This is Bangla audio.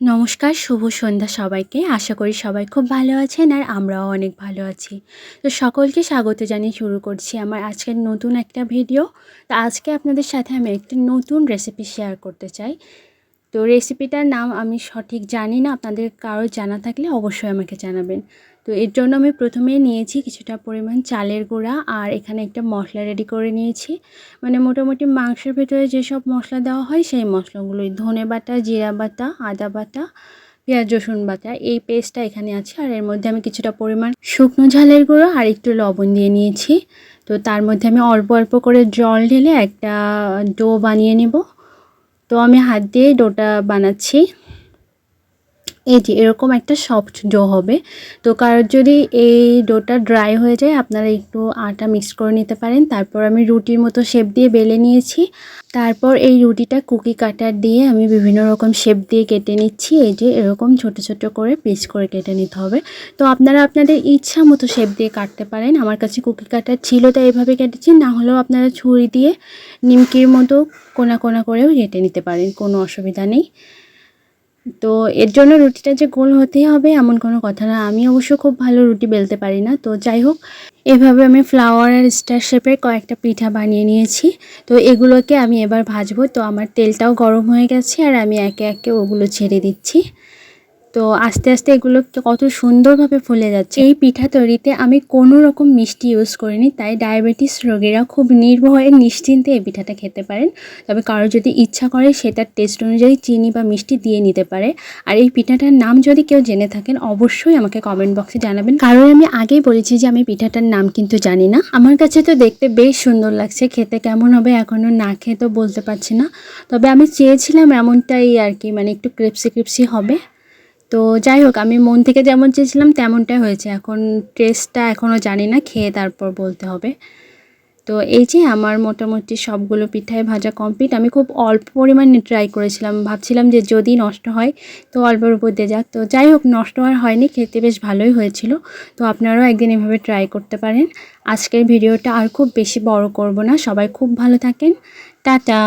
নমস্কার, শুভ সন্ধ্যা সবাইকে। আশা করি সবাই খুব ভালো আছেন আর আমরাও অনেক ভালো আছি। তো সকলকে স্বাগত জানিয়ে শুরু করছি আমার আজকের নতুন একটা ভিডিও। তো আজকে আপনাদের সাথে আমি একটি নতুন রেসিপি শেয়ার করতে চাই। তো রেসিপিটার নাম আমি সঠিক জানি না, আপনাদের কারও জানা থাকলে অবশ্যই আমাকে জানাবেন। তো এর জন্য আমি প্রথমে নিয়েছি কিছুটা পরিমাণ চালের গুঁড়া আর এখানে একটা মশলা রেডি করে নিয়েছি। মানে মোটামুটি মাংসের ভেতরে যেসব মশলা দেওয়া হয় সেই মশলাগুলোই ধনে বাটা, জিরা বাটা, আদা বাটা, পেঁয়াজ, রসুন বাটা, এই পেস্টটা এখানে আছে। আর এর মধ্যে আমি কিছুটা পরিমাণ শুকনো ঝালের গুঁড়ো আর একটু লবণ দিয়ে নিয়েছি। তো তার মধ্যে আমি অল্প অল্প করে জল ঢেলে একটা ডো বানিয়ে নেব। তো আমি হাত দিয়ে ডোটা বানাচ্ছি। এই যে এরকম একটা সফট ডো হবে। তো কারোর যদি এই ডোটা ড্রাই হয়ে যায়, আপনারা একটু আটা মিক্স করে নিতে পারেন। তারপর আমি রুটির মতো শেপ দিয়ে বেলে নিয়েছি। তারপর এই রুটিটা কুকি কাটার দিয়ে আমি বিভিন্ন রকম শেপ দিয়ে কেটে নিচ্ছি। এই যে এরকম ছোট ছোট করে পিস করে কেটে নিতে হবে। তো আপনারা আপনাদের ইচ্ছা মতো শেপ দিয়ে কাটতে পারেন। আমার কাছে কুকি কাটার ছিল, তাই এভাবে কেটেছি। না হলেও আপনারা ছুরি দিয়ে নিমকির মতো কোনা কোনা করেও কেটে নিতে পারেন। কোনো অসুবিধা নেই। তো এর জন্য রুটিটা যে গোল হতেই হবে এমন কোনো কথা না। আমি অবশ্য খুব ভালো রুটি বেলতে পারি না। তো যাই হোক, এভাবে আমি ফ্লাওয়ার আর স্টার শেপের কয়েকটা পিঠা বানিয়ে নিয়েছি। তো এগুলোকে আমি এবার ভাজবো। তো আমার তেলটাও গরম হয়ে গেছে আর আমি একে একে ওগুলো ছেড়ে দিচ্ছি। তো আস্তে আস্তে এগুলো কত সুন্দরভাবে ফুলে যাচ্ছে। এই পিঠা তৈরিতে আমি কোনো রকম মিষ্টি ইউজ করিনি, তাই ডায়াবেটিস রোগীরা খুব নির্ভয়ে নিশ্চিন্তে এই পিঠাটা খেতে পারেন। তবে কারও যদি ইচ্ছা করে সেটার টেস্ট অনুযায়ী চিনি বা মিষ্টি দিয়ে নিতে পারে। আর এই পিঠাটার নাম যদি কেউ জেনে থাকেন, অবশ্যই আমাকে কমেন্ট বক্সে জানাবেন। কারণ আমি আগেই বলেছি যে আমি পিঠাটার নাম কিন্তু জানি না। আমার কাছে তো দেখতে বেশ সুন্দর লাগছে, খেতে কেমন হবে এখনও না খেয়ে তো বলতে পারছি না। তবে আমি চেয়েছিলাম এমনটাই আর কি মানে একটু ক্রিপসি ক্রিপসি হবে। তো যাই হোক, আমি মন থেকে যেমন চেয়েছিলাম তেমনটাই হয়েছে। এখন টেস্টটা এখনও জানি না, খেয়ে তারপর বলতে হবে। তো এই যে আমার মোটামুটি সবগুলো পিঠায় ভাজা কমপ্লিট আমি খুব অল্প পরিমাণে ট্রাই করেছিলাম। ভাবছিলাম যে যদি নষ্ট হয়, তো অল্পের উপর দিয়ে যাক। তো যাই হোক, নষ্ট আর হয়নি, খেতে বেশ ভালোই হয়েছিল। তো আপনারাও একদিন এভাবে ট্রাই করতে পারেন। আজকের ভিডিওটা আর খুব বেশি বড় করব না। সবাই খুব ভালো থাকেন। টাটা!